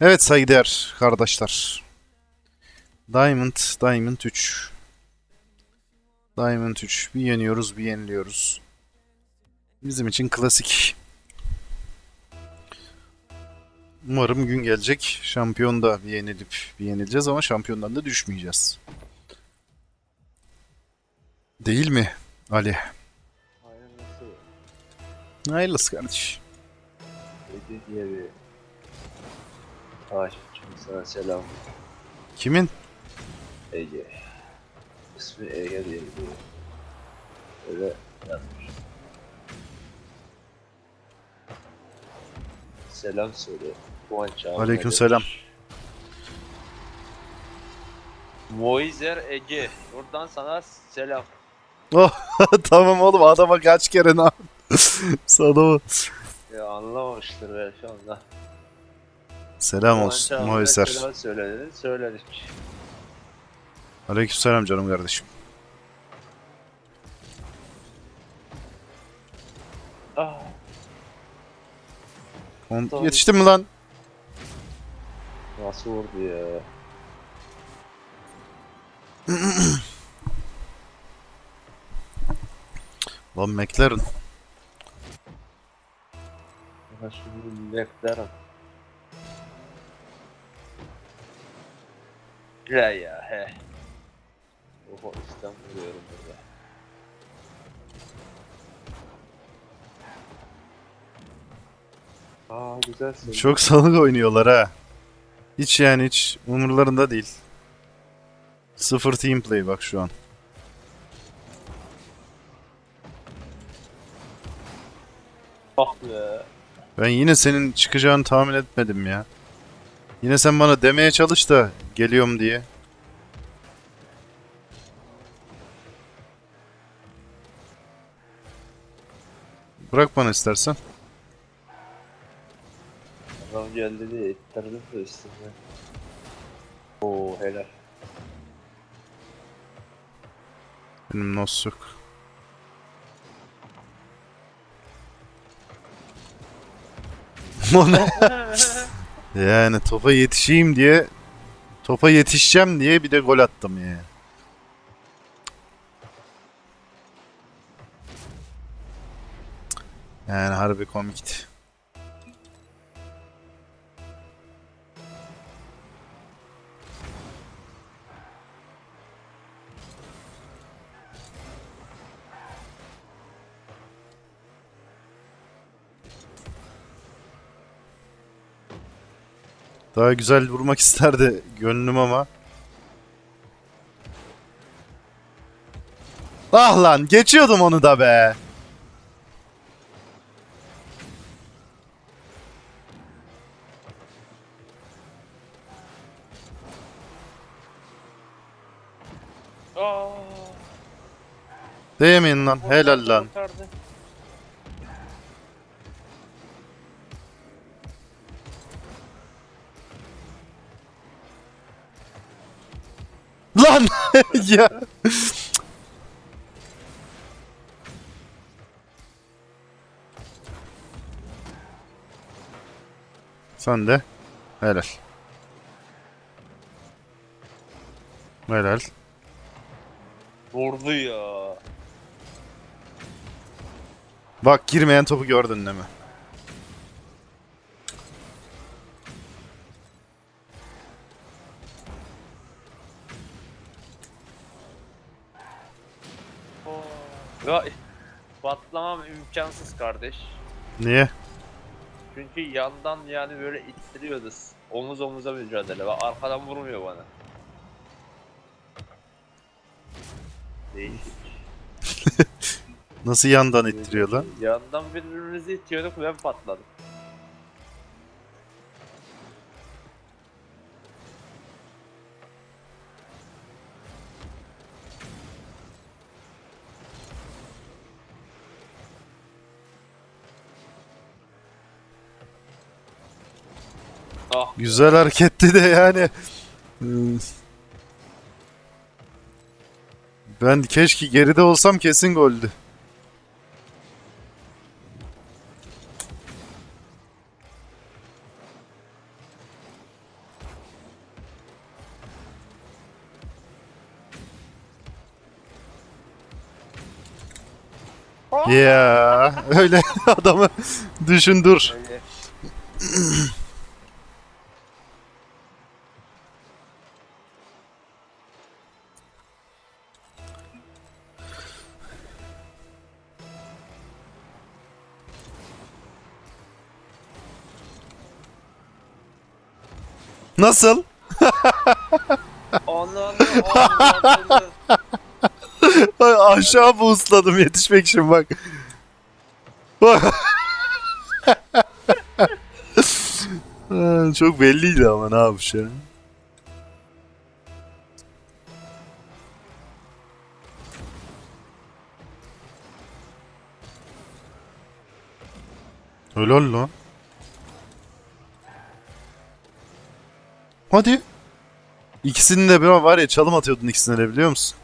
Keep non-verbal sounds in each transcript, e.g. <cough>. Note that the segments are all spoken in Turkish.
Evet saygıdeğer kardeşler. Diamond, Diamond 3. Diamond 3. Bir yeniyoruz, bir yeniliyoruz. Bizim için klasik. Umarım gün gelecek. Şampiyonda bir yenilip bir yenileceğiz ama şampiyondan da düşmeyeceğiz. Değil mi Ali? Hayırlısı. Hayırlısı kardeş. Ece aşıkçım sana selam. Kimin? Ece. İsmi Ege diye bir öyle yazmış. Selam söyle. Kıvanç abi. Aleykümselam. Moizer Ege. Buradan sana selam. <laughs> tamam oğlum adama kaç kere ne yaptın? <laughs> Adamı. Ya anlamamıştır belki anda. Selam olsun Moiser. Selam söyledi. Söyledik. Aleykümselam canım kardeşim. Ah. Tamam. Yetiştin mi lan? Nasıl vurdu ya? <clears throat> Lan McLaren. Nasıl vurdu McLaren? Ya ya he. Oho İslam vuruyorum burada. Aa güzel. Çok salık oynuyorlar ha. Hiç yani hiç umurlarında değil. Sıfır team play bak şu an. Ah be. Ben yine senin çıkacağını tahmin etmedim ya. Yine sen bana demeye çalış da geliyorum diye. Bırak bana istersen. Adam geldi diye de üstüne. Oo helal. Benim nos yok. <laughs> <laughs> Yani topa yetişeyim diye topa yetişeceğim diye bir de gol attım ya. Yani harbi komikti. Daha güzel vurmak <laughs> isterdi gönlüm ama. Ah lan geçiyordum onu da be. Aa. Değmeyin lan helal lan. Kurtardı. Lan <laughs> ya. Sen de helal. Helal. Vurdu ya. Bak girmeyen topu gördün değil mi? Ya patlamam imkansız kardeş. Niye? Çünkü yandan yani böyle ittiriyordu. Omuz omuza mücadele. Bak arkadan vurmuyor bana. Değişik. <laughs> Nasıl yandan ittiriyor lan? Yandan birbirimizi itiyorduk ben patladım. Ah. Güzel hareketti de yani. Ben keşke geride olsam kesin goldü. Oh. Ya yeah. öyle <laughs> adamı düşün dur. Nasıl? Ananı avradını. Ay, Aşağı boostladım yetişmek için bak. <laughs> Çok belliydi ama ne yapmış ya. Helal lan. Hadi. İkisini de bir var ya çalım atıyordun ikisine de biliyor musun?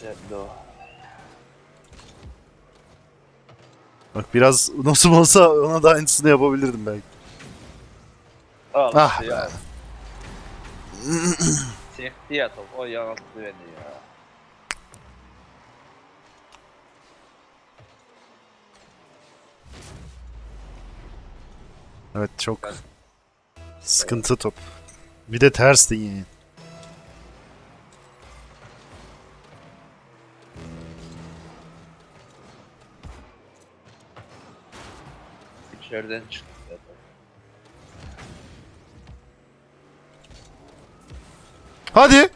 Cello. Bak biraz nasıl olsa ona da aynısını yapabilirdim belki. Al Ah ya. <clears throat> Sekti ya top. O yanılttı beni ya. Evet çok sıkıntı top. Bir de ters de yani. İçeriden çıktı zaten. Hadi.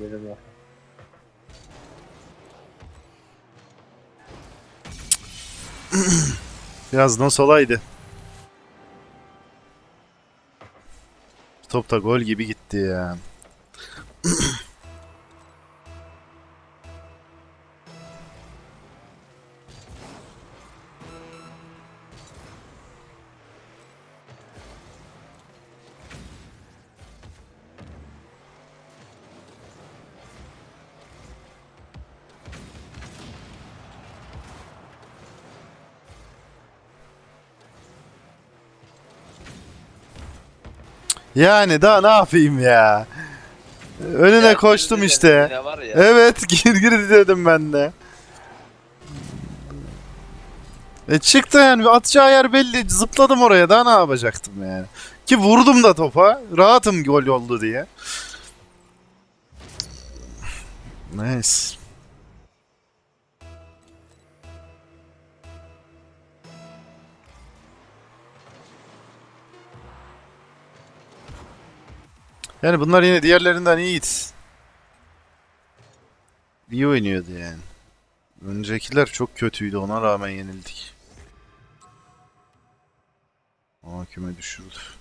Benim ya. <clears throat> Biraz nasıl olaydı. Top da gol gibi gitti ya. <clears throat> Yani daha ne yapayım ya? Önüne Ya, koştum işte. yine var ya. Evet <laughs> gir gir dedim ben de. E çıktı yani atacağı yer belli. Zıpladım oraya daha ne yapacaktım yani. Ki vurdum da topa. Rahatım gol oldu diye. Neyse. Yani bunlar yine diğerlerinden iyiydi. İyi oynuyordu yani. Öncekiler çok kötüydü ona rağmen yenildik. Aa küme düşürdü.